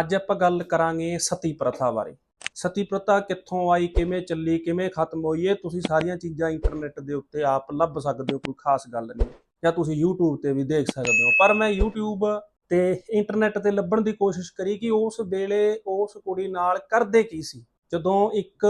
ਅੱਜ ਆਪਾਂ ਗੱਲ ਕਰਾਂਗੇ ਸਤੀ ਪ੍ਰਥਾ ਬਾਰੇ। ਸਤੀ ਪ੍ਰਥਾ ਕਿੱਥੋਂ ਆਈ, ਕਿਵੇਂ ਚੱਲੀ, ਕਿਵੇਂ ਖਤਮ ਹੋਈ, ਇਹ ਤੁਸੀਂ ਸਾਰੀਆਂ ਚੀਜ਼ਾਂ ਇੰਟਰਨੈਟ ਦੇ ਉੱਤੇ ਆਪ ਲੱਭ ਸਕਦੇ ਹੋ, ਕੋਈ ਖਾਸ ਗੱਲ ਨਹੀਂ। ਜਾਂ ਤੁਸੀਂ YouTube ਤੇ ਵੀ ਦੇਖ ਸਕਦੇ ਹੋ। ਪਰ ਮੈਂ YouTube ਤੇ ਇੰਟਰਨੈਟ ਤੇ ਲੱਭਣ ਦੀ ਕੋਸ਼ਿਸ਼ ਕਰੀ ਕਿ ਉਸ ਵੇਲੇ ਉਸ ਕੁੜੀ ਨਾਲ ਕਰਦੇ ਕੀ ਸੀ। ਜਦੋਂ ਇੱਕ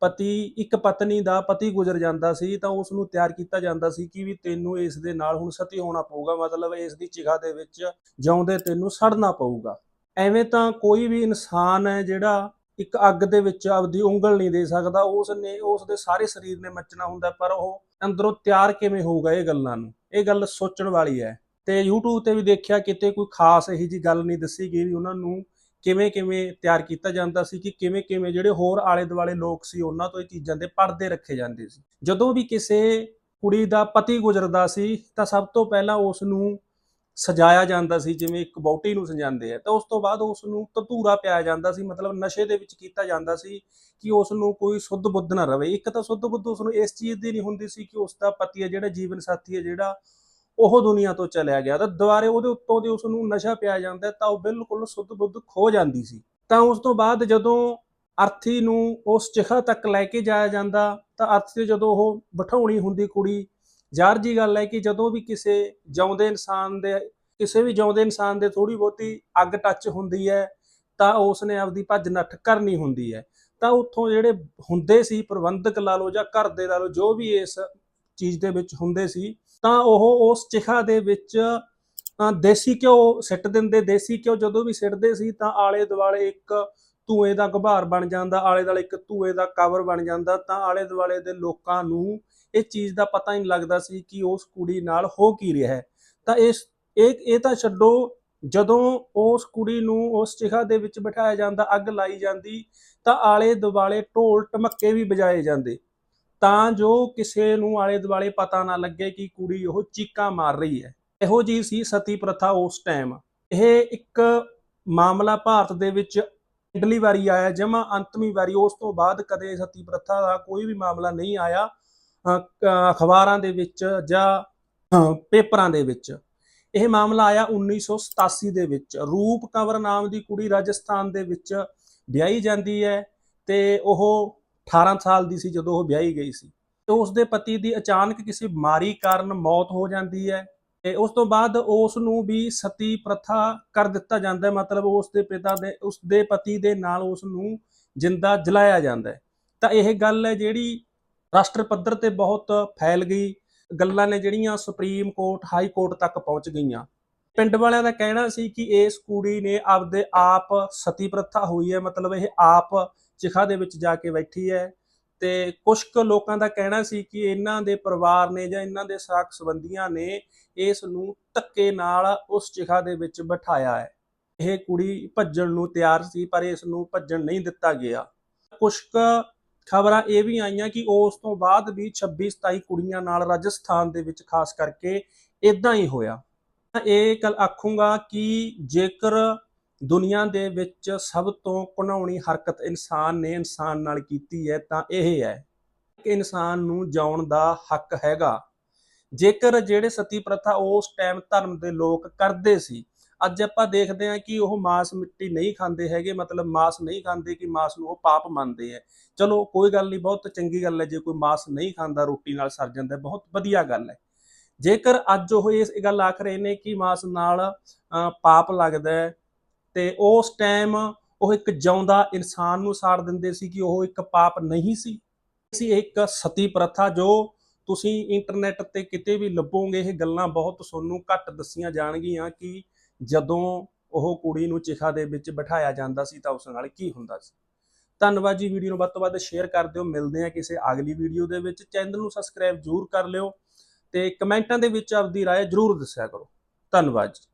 ਪਤੀ, ਇੱਕ ਪਤਨੀ ਦਾ ਪਤੀ ਗੁਜ਼ਰ ਜਾਂਦਾ ਸੀ, ਤਾਂ ਉਸ ਨੂੰ ਤਿਆਰ ਕੀਤਾ ਜਾਂਦਾ ਸੀ ਕਿ ਵੀ ਤੈਨੂੰ ਇਸ ਦੇ ਨਾਲ ਹੁਣ ਸਤੀ ਹੋਣਾ ਪਊਗਾ। ਮਤਲਬ ਇਸ ਦੀ ਚਿਖਾ ਦੇ ਵਿੱਚ ਜਿਉਂਦੇ ਤੈਨੂੰ ਸੜਨਾ ਪਊਗਾ। ਐਵੇਂ ਤਾਂ ਕੋਈ ਵੀ ਇਨਸਾਨ ਹੈ ਜਿਹੜਾ ਇੱਕ ਅੱਗ ਦੇ ਵਿੱਚ ਆਪਦੀ ਉਂਗਲ ਨਹੀਂ ਦੇ ਸਕਦਾ ਉਸ ਨੇ ਉਸ ਦੇ ਸਾਰੇ ਸਰੀਰ ਨੇ ਮੱਚਣਾ ਹੁੰਦਾ, ਪਰ ਉਹ ਅੰਦਰੋਂ ਤਿਆਰ ਕਿਵੇਂ ਹੋਊਗਾ ਇਹ ਗੱਲਾਂ ਨੂੰ? ਇਹ ਗੱਲ ਸੋਚਣ ਵਾਲੀ ਹੈ। ਤੇ YouTube ਤੇ ਵੀ ਦੇਖਿਆ ਕਿਤੇ ਕੋਈ ਖਾਸ ਇਹੀ ਜੀ ਗੱਲ ਨਹੀਂ ਦੱਸੀ ਗਈ ਵੀ ਉਹਨਾਂ ਨੂੰ ਕਿਵੇਂ ਕਿਵੇਂ ਤਿਆਰ ਕੀਤਾ ਜਾਂਦਾ ਸੀ ਕਿ ਕਿਵੇਂ ਕਿਵੇਂ ਜਿਹੜੇ ਹੋਰ ਆਲੇ ਦੁਆਲੇ ਲੋਕ ਸੀ ਉਹਨਾਂ ਤੋਂ ਇਹ ਚੀਜ਼ਾਂ ਦੇ ਪਰਦੇ ਰੱਖੇ ਜਾਂਦੇ ਸੀ। ਜਦੋਂ ਵੀ ਕਿਸੇ ਕੁੜੀ ਦਾ ਪਤੀ ਗੁਜ਼ਰਦਾ ਸੀ ਤਾਂ ਸਭ ਤੋਂ ਪਹਿਲਾਂ ਉਸ ਨੂੰ ਸਜਾਇਆ ਜਾਂਦਾ ਸੀ, ਜਿਵੇਂ ਇੱਕ ਬੌਟੀ ਨੂੰ ਸਜਾਉਂਦੇ ਆ, ਤਾਂ ਉਸ ਤੋਂ ਬਾਅਦ ਉਸ ਨੂੰ ਧਤੂਰਾ ਪਿਆਇਆ ਜਾਂਦਾ ਸੀ, ਮਤਲਬ ਨਸ਼ੇ ਦੇ ਵਿੱਚ ਕੀਤਾ ਜਾਂਦਾ ਸੀ ਕਿ ਉਸ ਨੂੰ ਕੋਈ ਸੁੱਧ ਬੁੱਧ ਨਾ ਰਵੇ। ਇੱਕ ਤਾਂ ਸੁੱਧ ਬੁੱਧ ਉਸ ਨੂੰ ਇਸ ਚੀਜ਼ ਦੀ ਨਹੀਂ ਹੁੰਦੀ ਸੀ ਕਿ ਉਸ ਦਾ ਪਤੀ ਹੈ, ਜਿਹੜਾ ਜੀਵਨ ਸਾਥੀ ਹੈ, ਜਿਹੜਾ ਉਹ ਦੁਨੀਆ ਤੋਂ ਚਲਿਆ ਗਿਆ। ਤਾਂ ਦੁਬਾਰੇ ਉਹਦੇ ਉੱਤੋਂ ਦੀ ਉਸ ਨੂੰ ਨਸ਼ਾ ਪਿਆ ਜਾਂਦਾ, ਤਾਂ ਉਹ ਬਿਲਕੁਲ ਸੁੱਧ ਬੁੱਧ ਖੋ ਜਾਂਦੀ ਸੀ। ਤਾਂ ਉਸ ਤੋਂ ਬਾਅਦ ਜਦੋਂ ਅਰਥੀ ਨੂੰ ਉਸ ਚਿਖਾ ਤੱਕ ਲੈ ਕੇ ਜਾਇਆ ਜਾਂਦਾ, ਤਾਂ ਅਰਥੀ ਜਦੋਂ ਉਹ ਬਿਠਾਉਣੀ ਹੁੰਦੀ ਕੁੜੀ ਜ਼ਾਹਰ ਜੀ ਗੱਲ ਹੈ ਕਿ ਜਦੋਂ ਵੀ ਕਿਸੇ ਜਿਉਂਦੇ ਇਨਸਾਨ ਦੇ, ਕਿਸੇ ਵੀ ਜਿਉਂਦੇ ਇਨਸਾਨ ਦੇ ਥੋੜੀ ਬਹੁਤੀ ਅੱਗ ਟੱਚ ਹੁੰਦੀ ਹੈ, ਤਾਂ ਉਸ ਨੇ ਆਪਦੀ ਭੱਜ ਨੱਠ ਕਰਨੀ ਹੁੰਦੀ ਹੈ। ਤਾਂ ਉੱਥੋਂ ਜਿਹੜੇ ਹੁੰਦੇ ਸੀ ਪ੍ਰਬੰਧਕ ਲਾ ਲਓ ਜਾਂ ਘਰ ਦੇ ਲਾ ਲਓ, ਜੋ ਵੀ ਇਸ ਚੀਜ਼ ਦੇ ਵਿੱਚ ਹੁੰਦੇ ਸੀ, ਤਾਂ ਉਹ ਉਸ ਚਿਖਾ ਦੇ ਵਿੱਚ ਦੇਸੀ ਘਿਓ ਸਿੱਟ ਦਿੰਦੇ, ਦੇਸੀ ਘਿਓ ਜਦੋਂ ਵੀ ਸਿੱਟਦੇ ਸੀ, ਤਾਂ ਆਲੇ ਦੁਆਲੇ ਇੱਕ ਧੂਏ ਦਾ ਗੁਬਾਰ ਬਣ ਜਾਂਦਾ, ਆਲੇ ਦੁਆਲੇ ਇੱਕ ਧੂਏ ਦਾ ਕਵਰ ਬਣ ਜਾਂਦਾ, ਤਾਂ ਆਲੇ ਦੁਆਲੇ ਦੇ ਲੋਕਾਂ ਨੂੰ ਇਹ ਚੀਜ਼ ਦਾ ਪਤਾ ਹੀ ਨਹੀਂ ਲੱਗਦਾ ਸੀ ਕਿ ਉਸ ਕੁੜੀ ਨਾਲ ਹੋ ਕੀ ਰਿਹਾ ਹੈ। ਤਾਂ ਇਸ, ਇਹ ਇਹ ਤਾਂ ਛੱਡੋ, ਜਦੋਂ ਉਸ ਕੁੜੀ ਨੂੰ ਉਸ ਚਿਖਾ ਦੇ ਵਿੱਚ ਬਿਠਾਇਆ ਜਾਂਦਾ, ਅੱਗ ਲਾਈ ਜਾਂਦੀ, ਤਾਂ ਆਲੇ ਦੁਆਲੇ ਢੋਲ ਟਮੱਕੇ ਵੀ ਵਜਾਏ ਜਾਂਦੇ। ਤਾਂ ਜੋ ਕਿਸੇ ਨੂੰ ਆਲੇ ਦੁਆਲੇ ਪਤਾ ਨਾ ਲੱਗੇ ਕਿ ਕੁੜੀ ਉਹ ਚੀਕਾਂ ਮਾਰ ਰਹੀ ਹੈ। ਇਹੋ ਜੀ ਸੀ ਸਤੀ ਪ੍ਰਥਾ ਉਸ ਟਾਈਮ ਇਹ ਇੱਕ ਮਾਮਲਾ ਭਾਰਤ ਦੇ ਵਿੱਚ ਪਿਛਲੀ ਵਾਰੀ ਆਇਆ, ਜਮਾ ਅੰਤਮੀ ਵਾਰੀ, ਉਸ ਤੋਂ ਬਾਅਦ ਕਦੇ ਸਤੀ ਪ੍ਰਥਾ ਦਾ ਕੋਈ ਵੀ ਮਾਮਲਾ ਨਹੀਂ ਆਇਆ ਅਖਬਾਰਾਂ ਦੇ ਵਿੱਚ ਜਾਂ ਪੇਪਰਾਂ ਦੇ ਵਿੱਚ। ਇਹ ਮਾਮਲਾ ਆਇਆ 1987 ਦੇ ਵਿੱਚ। ਰੂਪ ਕੰਵਰ ਨਾਮ ਦੀ ਕੁੜੀ ਰਾਜਸਥਾਨ ਦੇ ਵਿੱਚ ਵਿਆਹੀ ਜਾਂਦੀ ਹੈ ਤੇ ਉਹ 18 ਸਾਲ ਦੀ ਸੀ ਜਦੋਂ ਉਹ ਵਿਆਹੀ ਗਈ ਸੀ। ਤੇ ਉਸ ਦੇ ਪਤੀ ਦੀ ਅਚਾਨਕ ਕਿਸੇ ਬਿਮਾਰੀ ਕਾਰਨ ਮੌਤ ਹੋ ਜਾਂਦੀ ਹੈ। ਤੇ ਉਸ ਤੋਂ ਬਾਅਦ ਉਸ ਨੂੰ ਵੀ ਸਤੀ ਪ੍ਰਥਾ ਕਰ ਦਿੱਤਾ ਜਾਂਦਾ ਹੈ। ਮਤਲਬ ਉਸ ਦੇ ਪਿਤਾ ਦੇ, ਉਸ ਦੇ ਪਤੀ ਦੇ ਨਾਲ ਉਸ ਨੂੰ ਜਿੰਦਾ ਜਲਾਇਆ ਜਾਂਦਾ ਹੈ। ਤਾਂ ਇਹ ਗੱਲ ਹੈ ਜਿਹੜੀ ਰਾਸ਼ਟਰ ਪੱਧਰ ਤੇ ਬਹੁਤ ਫੈਲ ਗਈ। ਗੱਲਾਂ ਨੇ ਜਿਹੜੀਆਂ ਸੁਪਰੀਮ ਕੋਰਟ, ਹਾਈ ਕੋਰਟ ਤੱਕ ਪਹੁੰਚ ਗਈਆਂ। ਪਿੰਡ ਵਾਲਿਆਂ ਦਾ ਕਹਿਣਾ ਸੀ ਕਿ ਇਸ ਕੁੜੀ ਨੇ ਆਪਦੇ ਆਪ ਸਤੀ ਪ੍ਰਥਾ ਹੋਈ ਹੈ। ਮਤਲਬ ਇਹ ਆਪ ਚਿਖਾ ਦੇ ਵਿੱਚ ਜਾ ਕੇ ਬੈਠੀ ਹੈ। ਤੇ ਕੁਝ ਕੁ ਲੋਕਾਂ ਦਾ ਕਹਿਣਾ ਸੀ ਕਿ ਇਹਨਾਂ ਦੇ ਪਰਿਵਾਰ ਨੇ ਜਾਂ ਇਹਨਾਂ ਦੇ ਸਾਕ ਸੰਬੰਧੀਆਂ ਨੇ ਇਸ ਨੂੰ ਧੱਕੇ ਨਾਲ ਉਸ ਚਿਖਾ ਦੇ ਵਿੱਚ ਬਿਠਾਇਆ ਹੈ। ਇਹ ਕੁੜੀ ਭੱਜਣ ਨੂੰ ਤਿਆਰ ਸੀ, ਪਰ ਇਸ ਨੂੰ ਭੱਜਣ ਨਹੀਂ ਦਿੱਤਾ ਗਿਆ। ਕੁਝ ਕੁ ਖਬਰਾਂ ਇਹ ਵੀ ਆਈਆਂ ਕਿ ਉਸ ਤੋਂ ਬਾਅਦ ਵੀ 26 27 ਕੁੜੀਆਂ ਨਾਲ ਰਾਜਸਥਾਨ ਦੇ ਵਿੱਚ ਖਾਸ ਕਰਕੇ ਇਦਾਂ ਹੀ ਹੋਇਆ। ਤਾਂ ਇਹ ਗੱਲ ਆਖੂੰਗਾ ਕਿ ਜੇਕਰ ਦੁਨੀਆ ਦੇ ਵਿੱਚ ਸਭ ਤੋਂ ਘਿਨਾਉਣੀ ਹਰਕਤ ਇਨਸਾਨ ਨੇ ਇਨਸਾਨ ਨਾਲ ਕੀਤੀ ਹੈ, ਤਾਂ ਇਹ ਹੈ ਕਿ ਇਨਸਾਨ ਨੂੰ ਜਿਉਣ ਦਾ ਹੱਕ ਹੈਗਾ। ਜੇਕਰ ਜਿਹੜੇ ਸਤੀ ਪ੍ਰਥਾ ਉਸ ਟਾਈਮ ਧਰਮ ਦੇ ਲੋਕ ਕਰਦੇ ਸੀ, ਅੱਜ ਆਪਾਂ ਦੇਖਦੇ ਹਾਂ ਕਿ ਉਹ ਮਾਸ ਮਿੱਟੀ ਨਹੀਂ ਖਾਂਦੇ ਹੈਗੇ, ਮਤਲਬ ਮਾਸ ਨਹੀਂ ਖਾਂਦੇ ਕਿ ਮਾਸ ਨੂੰ ਉਹ ਪਾਪ ਮੰਨਦੇ ਹੈ। ਚਲੋ ਕੋਈ ਗੱਲ ਨਹੀਂ, ਬਹੁਤ ਚੰਗੀ ਗੱਲ ਹੈ, ਜੇ ਕੋਈ ਮਾਸ ਨਹੀਂ ਖਾਂਦਾ, ਰੋਟੀ ਨਾਲ ਸਰ ਜਾਂਦਾ, ਬਹੁਤ ਵਧੀਆ ਗੱਲ ਹੈ। ਜੇਕਰ ਅੱਜ ਉਹ ਇਸ ਗੱਲ ਆਖ ਰਹੇ ਨੇ ਕਿ ਮਾਸ ਨਾਲ ਪਾਪ ਲੱਗਦਾ ਹੈ ਤੇ ਉਸ ਟਾਈਮ ਉਹ ਇੱਕ ਜਿਉਂਦਾ ਇਨਸਾਨ ਨੂੰ ਸਾੜ ਦਿੰਦੇ ਸੀ ਕਿ ਉਹ ਇੱਕ ਪਾਪ ਨਹੀਂ ਸੀ ਸੀ ਇੱਕ ਸਤੀ ਪ੍ਰਥਾ ਜੋ ਤੁਸੀਂ ਇੰਟਰਨੈਟ ਤੇ ਕਿਤੇ ਵੀ ਲੱਭੋਗੇ ਇਹ ਗੱਲਾਂ ਬਹੁਤ ਤੁਹਾਨੂੰ ਘੱਟ ਦੱਸੀਆਂ ਜਾਣਗੀਆਂ ਕਿ ਜਦੋਂ ਉਹ ਕੁੜੀ ਨੂੰ ਚਿਖਾ ਦੇ ਵਿੱਚ ਬਿਠਾਇਆ ਜਾਂਦਾ ਸੀ ਤਾਂ ਉਸ ਨਾਲ ਕੀ ਹੁੰਦਾ ਸੀ ਧੰਨਵਾਦ ਜੀ ਵੀਡੀਓ ਨੂੰ ਵੱਧ ਤੋਂ ਵੱਧ ਸ਼ੇਅਰ ਕਰ ਦਿਓ ਮਿਲਦੇ ਆ ਕਿਸੇ ਅਗਲੀ ਵੀਡੀਓ ਦੇ ਵਿੱਚ ਚੈਨਲ ਨੂੰ ਸਬਸਕ੍ਰਾਈਬ ਜ਼ਰੂਰ ਕਰ ਲਿਓ ਤੇ ਕਮੈਂਟਾਂ ਦੇ ਵਿੱਚ ਆਪਦੀ رائے ਜ਼ਰੂਰ ਦੱਸਿਆ ਕਰੋ ਧੰਨਵਾਦ ਜੀ